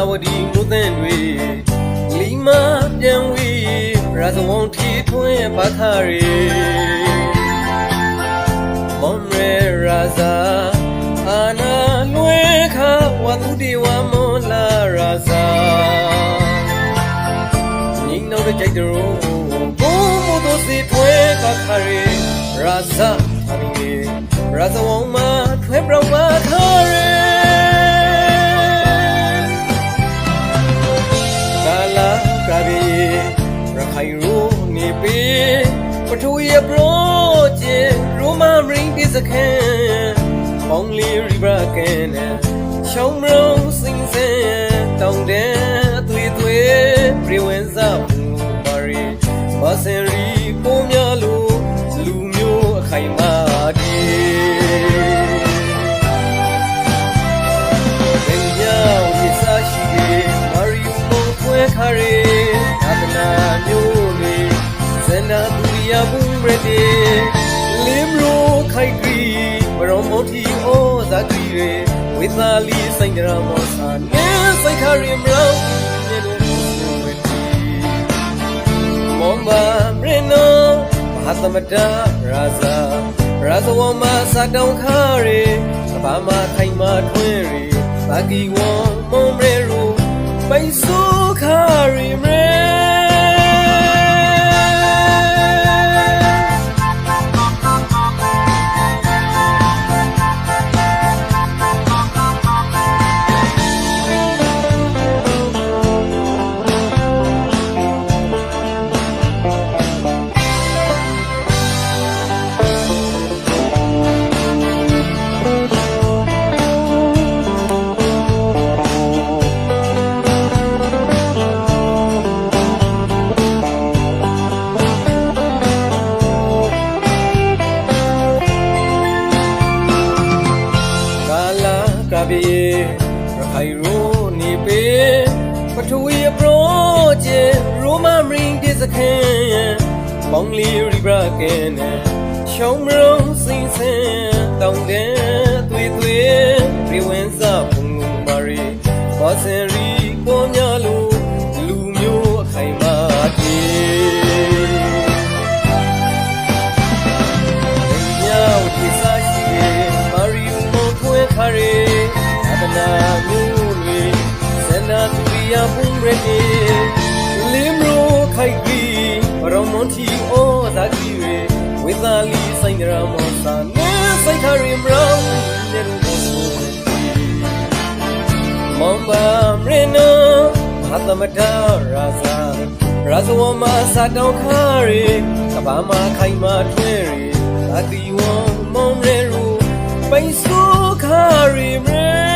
စွာဝရဝတီမုသင်တွေလီမာပြန်ဝီရာဇဝံထီထွင်းပါခရီမွန်ရဲရာဇာအာနာလွဲခဝတုဒီဝမွန်လာရာဇာညီနောင်တဲ့ကြိုက်တော်ဘုံမို့တို့စီထွဲကခရီရာဇာအမီရာဇဝံမှာထွဲပြောင်းပါခရီ ခိုင်ရိုနေပေပထဝီအပရောချေရိုမာမရင်းဒီစကန်ပေါင်းလီရီဘရာကန်ရှောင်းမရုံစင်စင်တောင်းတဲ့အသွေးသွေးပြေဝင်စားဘူးပါရီဘာစင်ရီပုံများလို့လူမျိုးအခိုင်မာဒီဘယ်ရောက်ဒီစားရှိရေမာရီယိုမုံခွဲခါရေသာသ နာမျိုးလေဇန္နာသူရိယဘုံရတေလင်းရိုခိုက်ဂရီမရောမောတီအိုဇာဂရီရေဝိသာလီစိန်ကြရမောစာနေစိတ်ခါရီမရောမြေလိုမျိုးဝတီမွန်ဘာမရနောမဟာသမတရာဇာရာဇဝမစာတောင်ခါရေဘာမခိုင်မာထွင်းရေဘာကီဝွန်မုံရဲရူပိုင်ဆိုခါရီမရဲ လာကဘေရခိုင်ရိုနေပေပထဝီအပရောချေရိုမာမရင်းဒီစကန်ပေါင်းလီရီဘရာကန်ရှောင်းမရုံစင်စင်တောင်းတဲ့သွေးသွေးပြေဝင်စားဘုံလုံပါရီဘာစင်ရီ နာမျိုးတွေဇန္နာသူရိယဘုံရတေလင်းရိုခိုက်ကြီးရောမွန်တီအိုဇာကြီးရေဝိသာလီဆိုင်ရမောစာနေဆိုင်ခါရီမရောနေရူမို့မွန်ဘာမရနောဟာသမတရာဇာရာဇဝမစာတောင်းခါရေကဘာမခိုင်မာထွဲရေအတီဝမုံရဲရူပိန်ဆိုခါရီမရဲ